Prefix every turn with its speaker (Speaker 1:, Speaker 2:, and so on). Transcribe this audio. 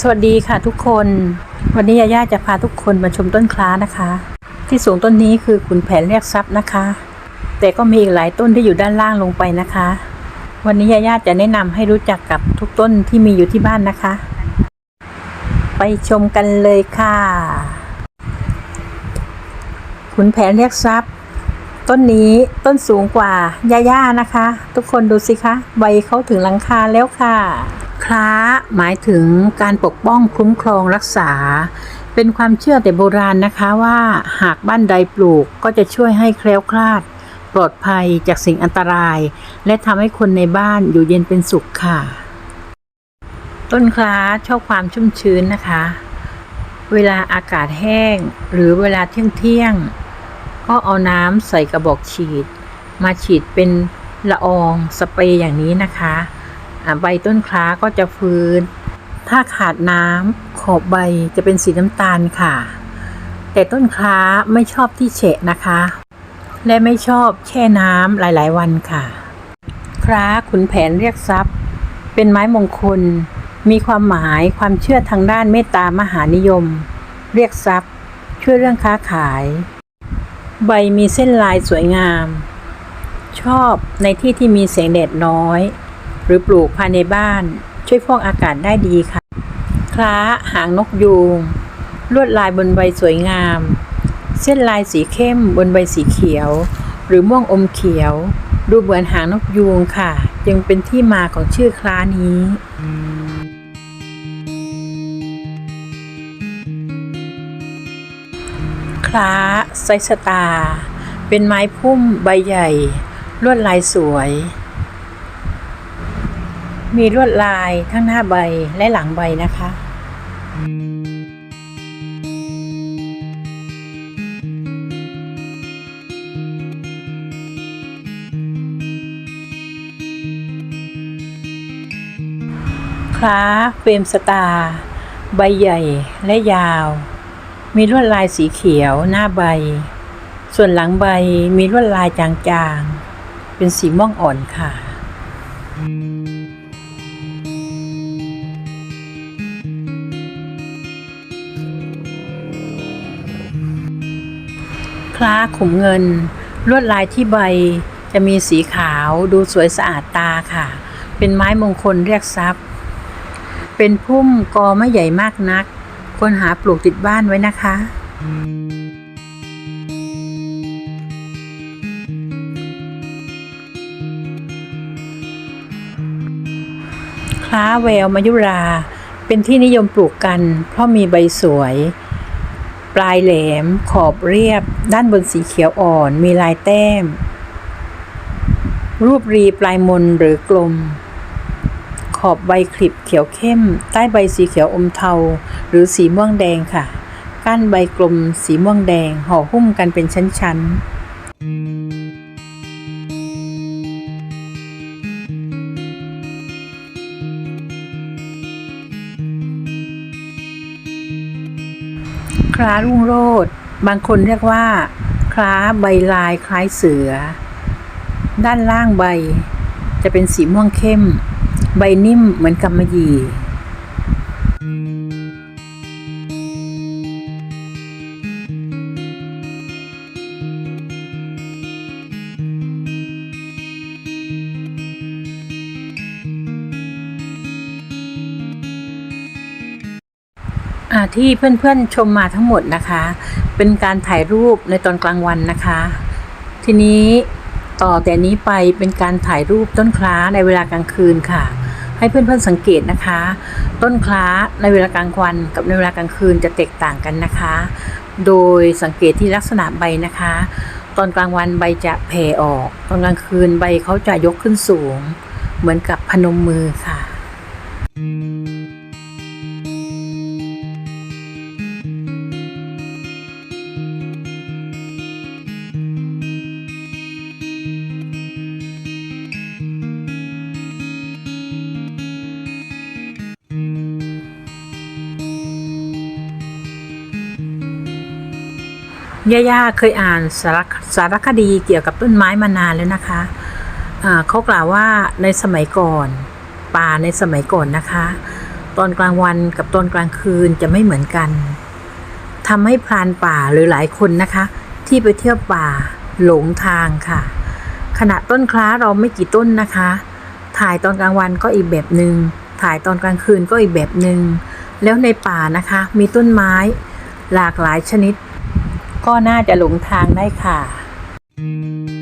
Speaker 1: สวัสดีค่ะทุกคน วันนี้ยาย่าจะพาทุกคนมาชมต้นคล้านะคะ ที่สูงต้นนี้คือขุนแผนเรียกทรัพย์นะคะ แต่ก็มีอีกหลายต้นที่อยู่ด้านล่างลงไปนะคะ วันนี้ยาย่าจะแนะนำให้รู้จักกับทุกต้นที่มีอยู่ที่บ้านนะคะ ไปชมกันเลยค่ะขุนแผนเรียกทรัพย์ ต้นนี้ต้นสูงกว่าย่าย่านะคะ ทุกคนดูสิคะใบเขาถึงหลังคาแล้วค่ะ คล้าหมายถึงการปกป้องคุ้มครองรักษา เป็นความเชื่อแต่โบราณนะคะว่าหากบ้านใดปลูกก็จะช่วยให้แคล้วคลาด ปลอดภัยจากสิ่งอันตราย และทำให้คนในบ้านอยู่เย็นเป็นสุขค่ะ ต้นคล้าชอบความชุ่มชื้นนะคะ เวลาอากาศแห้งหรือเวลาเที่ยงเที่ยงก็เอาน้ำใส่กระบอกฉีด มาฉีดเป็นละอองสเปรย์อย่างนี้นะคะ ใบต้นคล้าก็จะฟื้น ถ้าขาดน้ำขอบใบจะเป็นสีน้ำตาลค่ะ แต่ต้นคล้าไม่ชอบที่เฉะนะคะ และไม่ชอบแช่น้ำหลาย ๆ วันค่ะ คล้าขุนแผนเรียกทรัพย์ เป็นไม้มงคล มีความหมายความเชื่อทางด้านเมตตามหานิยม เรียกทรัพย์ ช่วยเรื่องค้าขาย ใบมีเส้นลายสวยงาม ชอบในที่ที่มีแสงแดดน้อย หรือปลูกภายในบ้าน ช่วยฟอกอากาศได้ดีค่ะ คล้าหางนกยูง ลวดลายบนใบสวยงาม เส้นลายสีเข้มบนใบสีเขียว หรือม่วงอมเขียว ดูเหมือนหางนกยูงค่ะจึงเป็นที่มาของชื่อคล้านี้คล้าไซสตา เป็นไม้พุ่มใบใหญ่ ลวดลายสวย มีลวดลายทั้งหน้าใบและหลังใบนะคะ คล้าเฟรมสตาร์ใบใหญ่และยาว มีลวดลายสีเขียวหน้าใบ ส่วนหลังใบมีลวดลายจางๆ เป็นสีม่วงอ่อนค่ะ คล้าขุมเงิน ลวดลายที่ใบจะมีสีขาวดูสวยสะอาดตาค่ะ เป็นไม้มงคลเรียกทรัพย์ เป็นพุ่มกอไม่ใหญ่มากนัก ควรหาปลูกติดบ้านไว้นะคะ คล้าแววมายุรา เป็นที่นิยมปลูกกัน เพราะมีใบสวย ปลายแหลม ขอบเรียบ ด้านบนสีเขียวอ่อน มีลายแต้ม รูปรีปลายมนหรือกลม ขอบใบคลิปเขียวเข้ม ใต้ใบสีเขียวอมเทา หรือสีม่วงแดงค่ะ ก้านใบกลมสีม่วงแดง ห่อหุ้มกันเป็นชั้นๆ คล้ารุ่งโรดบางคนเรียกว่า คล้าใบลายคล้ายเสือ ด้านล่างใบจะเป็นสีม่วงเข้ม ใบนิ่มเหมือนกำมะหยี่ ที่เพื่อนๆชมมาทั้งหมดนะคะ เป็นการถ่ายรูปในตอนกลางวันนะคะ ทีนี้ต่อแต่นี้ไปเป็นการถ่ายรูปต้นคล้าในเวลากลางคืนค่ะ ให้เพื่อนๆสังเกตนะคะ ต้นคล้าในเวลากลางวันกับในเวลากลางคืนจะแตกต่างกันนะคะ โดยสังเกตที่ลักษณะใบนะคะ ตอนกลางวันใบจะแผ่ออก ตอนกลางคืนใบเขาจะยกขึ้นสูง เหมือนกับพนมมือค่ะ ย่าๆเคยอ่านสารสารคดีเกี่ยวกับต้นไม้มานานแล้วนะคะอ่าเขากล่าวว่าในสมัยก่อน ป่าในสมัยก่อนนะคะ ตอนกลางวันกับตอนกลางคืนจะไม่เหมือนกันทำให้พรานป่าหรือหลายคนนะคะ ที่ไปเที่ยวป่าหลงทางค่ะ ขณะต้นคล้าเราไม่กี่ต้นนะคะ ถ่ายตอนกลางวันก็อีกแบบหนึง่งถ่ายตอนกลางคืนก็อีกแบบหนึง่งแล้วในป่านะคะ มีต้นไม้หลากหลายชนิด ก็น่าจะหลงทางได้ค่ะ